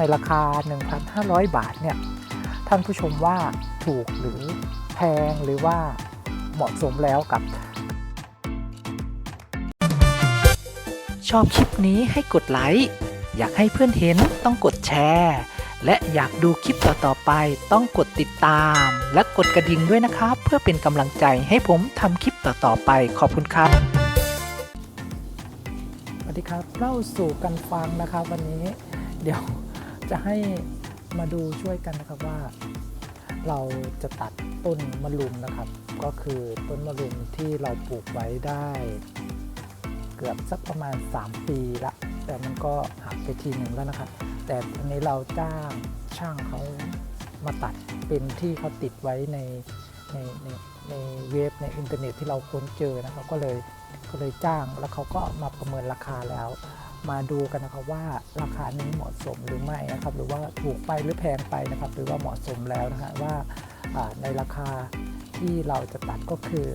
ในราคา 1,500 บาทเนี่ยท่านผู้ชมว่าถูกหรือแพงหรือว่าเหมาะสมแล้วกับ ชอบคลิปนี้ให้กดไลค์อยากให้เพื่อนเห็นต้องกดแชร์ และอยากดูคลิปต่อๆไปต้องกดติดตาม และกดกระดิ่งด้วยนะครับ เพื่อเป็นกำลังใจให้ผมทำคลิปต่อๆไปขอบคุณครับสวัสดีครับเล่าสู่กันฟังนะครับวันนี้เดี๋ยว จะให้มาดูช่วยกันนะครับว่า เราจะตัดต้นมะรุมนะครับ ก็คือต้นมะรุมที่เราปลูกไว้ได้ เกือบสักประมาณ 3 ปีละ แต่มันก็หักไปทีหนึ่งแล้วนะครับ แต่อันนี้เราจ้างช่างเขามาตัดเป็นที่เขาติดไว้ในในในในเว็บในอินเทอร์เน็ตที่เราค้นเจอนะครับ ก็เลยก็เลยจ้างแล้วเขาก็มาประเมินราคาแล้ว มาดูกันนะครับว่าราคานี้เหมาะสมหรือไม่นะครับ หรือว่าถูกไปหรือแพงไปนะครับ หรือว่าเหมาะสมแล้วนะฮะว่าในราคาที่เราจะตัดก็คือ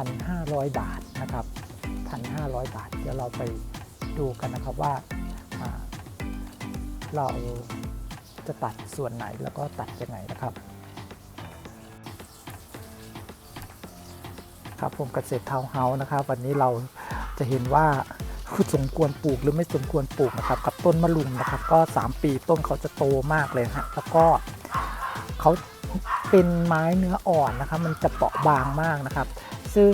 1,500 บาทนะครับ 1,500 บาท เดี๋ยวเราไปดูกันนะครับว่าอ่าเราจะตัดส่วนไหนแล้วก็ตัดยังไงนะครับ ครับผมเกษตรทาวน์เฮาส์นะครับ วันนี้เราจะเห็นว่า คือสมควรปลูกหรือไม่สมควรปลูกนะครับ กับต้นมะรุมนะครับ ก็ 3 ปีต้นเขาจะโตมากเลยฮะแล้วก็เขาเป็นไม้เนื้ออ่อนนะครับ มันจะเปราะบางมากนะครับ ซึ่ง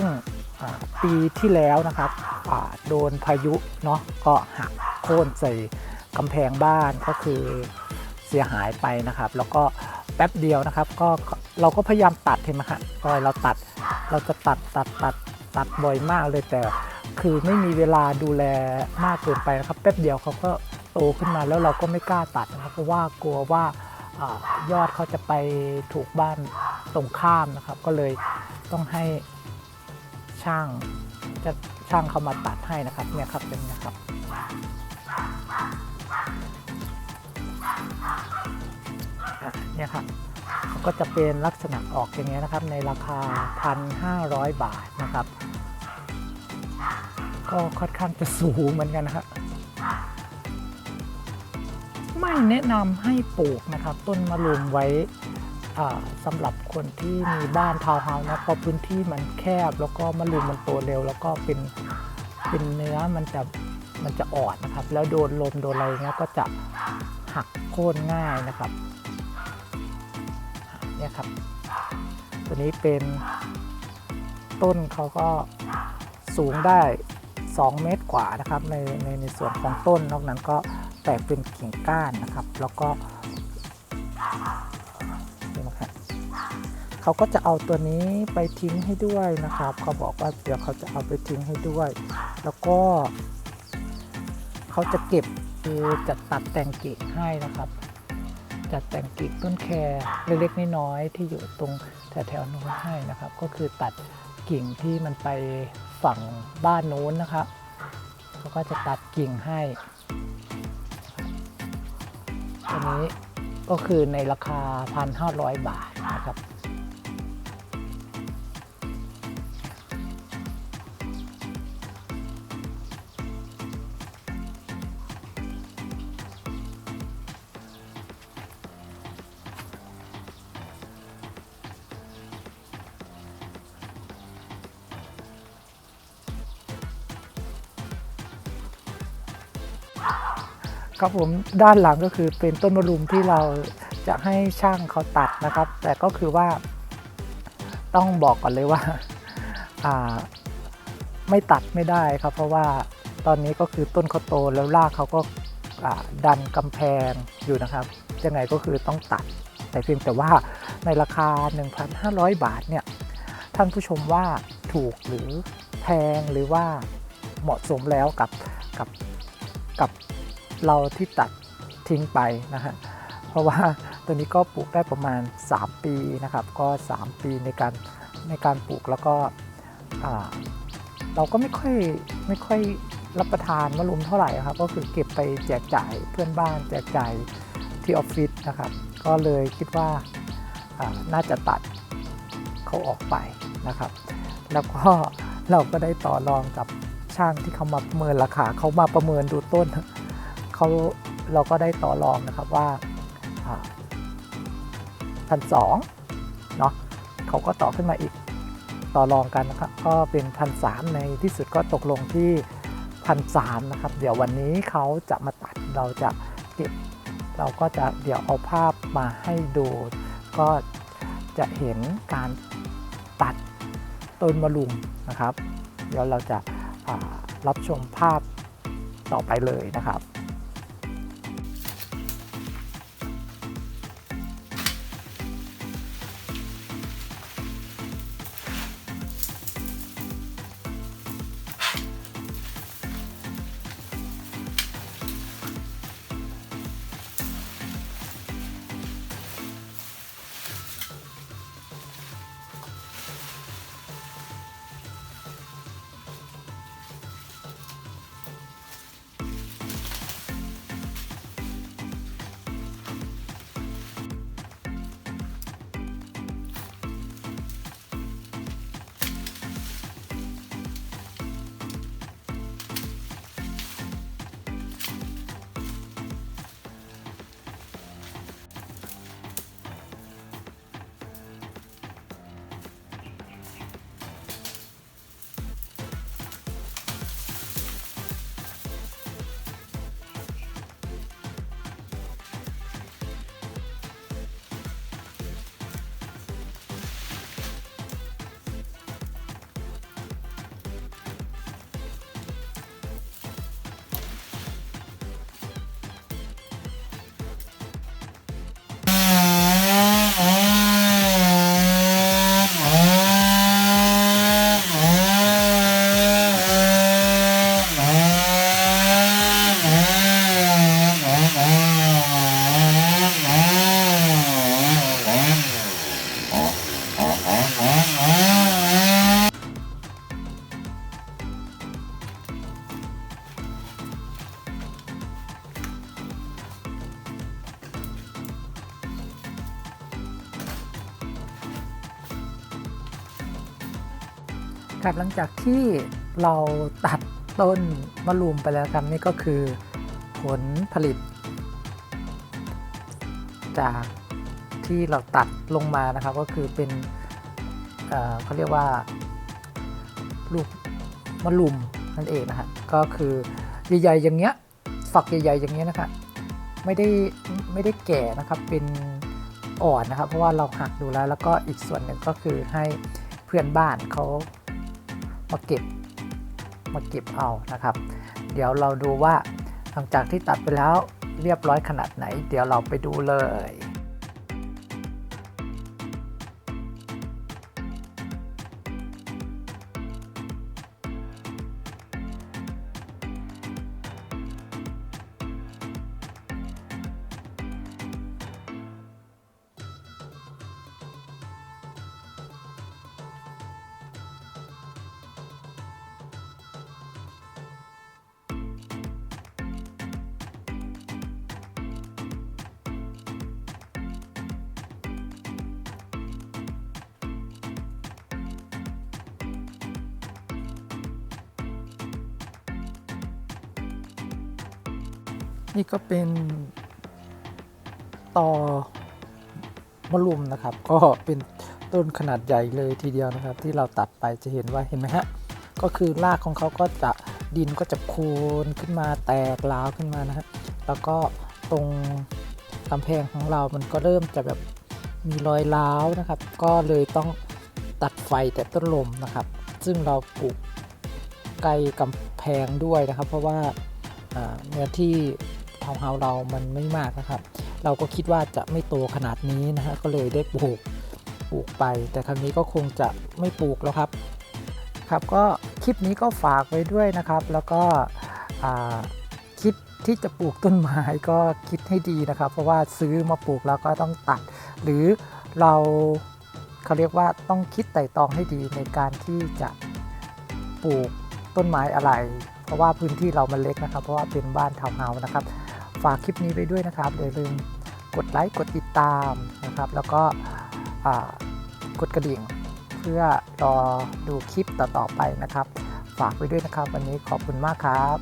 ปีที่แล้วนะครับโดนพายุเนาะก็หักโค่นใส่กำแพงบ้านก็คือเสียหายไปนะครับ แล้วก็แป๊บเดียวนะครับ ก็เราก็พยายามตัดเห็นไหมครับก็เราตัดเราจะตัดตัดตัดตัดบ่อยมากเลยแต่ คือไม่มีเวลาดูแลมากเกินไปนะครับ แป๊บเดียวเขาก็โตขึ้นมาแล้วเราก็ไม่กล้าตัดนะครับเพราะว่ากลัวว่าอยอดเขาจะไปถูกบ้านตรงข้ามนะครับ ก็เลยต้องให้ช่างจะช่างเขามาตัดให้นะครับเนี่ยครับเป็นนะครับเนี่ยครับก็จะเป็นลักษณะออกอย่างเงี้ยนะครับในราคา 1,500 บาทนะครับ ก็ค่อนข้างจะสูงเหมือนกันนะครับไม่แนะนำให้ปลูกนะครับ ต้นมะรุมไว้สำหรับคนที่มีบ้านทาวน์เฮาส์นะเพราะพื้นที่มันแคบแล้วก็มะรุมมันโตเร็ว แล้วก็เป็นเป็นเนื้อมันจะมันจะอ่อนนะครับ แล้วโดนลมโดนอะไรเงี้ยก็จะหักโค่นง่ายนะครับเนี่ยครับ ตัวนี้เป็นต้นเขาก็สูงได้ 2 เมตรกว่านะครับในในในส่วนของต้น นอกนั้นก็แตกเป็นกิ่งก้านนะครับ แล้วก็นี่นะครับเขาก็จะเอาตัวนี้ไปทิ้งให้ด้วยนะครับ เขาบอกว่าเดี๋ยวเขาจะเอาไปทิ้งให้ด้วย แล้วก็ เขาจะเก็บคือจะตัดแต่งกิ่งให้นะครับ จัดแต่งกิ่งต้นแครเล็กๆน้อยๆที่อยู่ตรงแถวๆนู้นให้นะครับ ก็คือตัดกิ่งที่มันไป ฝั่งบ้านโน้นนะครับเขาก็จะตัดกิ่งให้อันนี้ก็คือในราคา 1,500 บาทนะครับ ครับผมด้านหลังก็คือเป็นต้นมะรุมที่เราจะให้ช่างเขาตัดนะครับ แต่ก็คือว่าต้องบอกก่อนเลยว่าาไม่ตัดไม่ได้ครับ เพราะว่าตอนนี้ก็คือต้นเขาโตแล้วรากเขาก็าดันกำแพงอยู่นะครับยังไงก็คือต้องตัด แต่เพียงแต่ว่าในราคา 1,500 บาทเนี่ยท่านผู้ชมว่าถูกหรือแพงหรือว่าเหมาะสมแล้วกับกับกับ เราที่ตัดทิ้งไปนะฮะเพราะว่าตัวนี้ก็ปลูกได้ประมาณ 3 ปีนะครับ ก็ 3 ปีในการในการปลูกแล้วก็เราก็ไม่ค่อยไม่ค่อยรับประทานมะรุมเท่าไหร่ครับ ก็คือเก็บไปแจกจ่ายเพื่อนบ้านแจกจ่ายที่ออฟฟิศนะครับ ก็เลยคิดว่าอ่าน่าจะตัดเขาออกไปนะครับ แล้วก็เราก็ได้ต่อรองกับช่างที่เขามาประเมินราคาเขามาประเมินดูต้น เขาเราก็ได้ต่อรองนะครับว่าพันสองเนาะเขาก็ต่อขึ้นมาอีกต่อรองกันนะครับก็เป็นพันสามในที่สุดก็ตกลงที่พันสามนะครับ เดี๋ยววันนี้เขาจะมาตัดเราจะเก็บ เราก็จะเดี๋ยวเอาภาพมาให้ดู ก็จะเห็นการตัดต้นมะลุมนะครับ เดี๋ยวเราจะรับชมภาพต่อไปเลยนะครับ ครับหลังจากที่เราตัดต้นมะรุมไปแล้วครับนี่ก็คือผลผลิต จากที่เราตัดลงมานะครับ ก็คือเป็นเเขาเรียกว่าลูกมะรุมนั่นเองนะฮะก็คือใหญ่ๆอย่างเงี้ยฝักใหญ่ๆอย่างเงี้ยนะครับไม่ได้ไม่ได้แก่นะครับเป็นอ่อนนะครับ เพราะว่าเราหักดูแล้ว แล้วก็อีกส่วนหนึ่งก็คือให้เพื่อนบ้านเขา มาเก็บมาเก็บเอานะครับ เดี๋ยวเราดูว่าหลังจากที่ตัดไปแล้วเรียบร้อยขนาดไหน เดี๋ยวเราไปดูเลย นี่ก็เป็นตอมะลุมนะครับ ก็เป็นต้นขนาดใหญ่เลยทีเดียวนะครับ ที่เราตัดไปจะเห็นว่าเห็นไหมฮะก็คือรากของเขาก็จะดินก็จะโคนขึ้นมาแตกร้าวขึ้นมานะฮะแล้วก็ตรงกำแพงของเรามันก็เริ่มจะแบบมีรอยร้าวนะครับ ก็เลยต้องตัดไฟแต่ต้นลมนะครับ ซึ่งเราปลูกไกลกำแพงด้วยนะครับ เพราะว่าเนื้อที่ ทาวน์เฮาส์เรามันไม่มากนะครับ เราก็คิดว่าจะไม่โตขนาดนี้นะฮะก็เลยได้ปลูกปลูกไป แต่ครั้งนี้ก็คงจะไม่ปลูกแล้วครับครับก็คลิปนี้ก็ฝากไว้ด้วยนะครับ แล้วก็คิดที่จะปลูกต้นไม้ก็คิดให้ดีนะครับ เพราะว่าซื้อมาปลูกแล้วก็ต้องตัด หรือเราเขาเรียกว่าต้องคิดไต่ตองให้ดีในการที่จะปลูกต้นไม้อะไร เพราะว่าพื้นที่เรามันเล็กนะครับ เพราะว่าเป็นบ้านทาวน์เฮาส์นะครับ ฝากคลิปนี้ไปด้วยนะครับอย่าลืมกดไลค์กดติดตามนะครับ แล้วก็กดกระดิ่ง เพื่อรอดูคลิปต่อๆไปนะครับ ฝากไปด้วยนะครับ วันนี้ขอบคุณมากครับ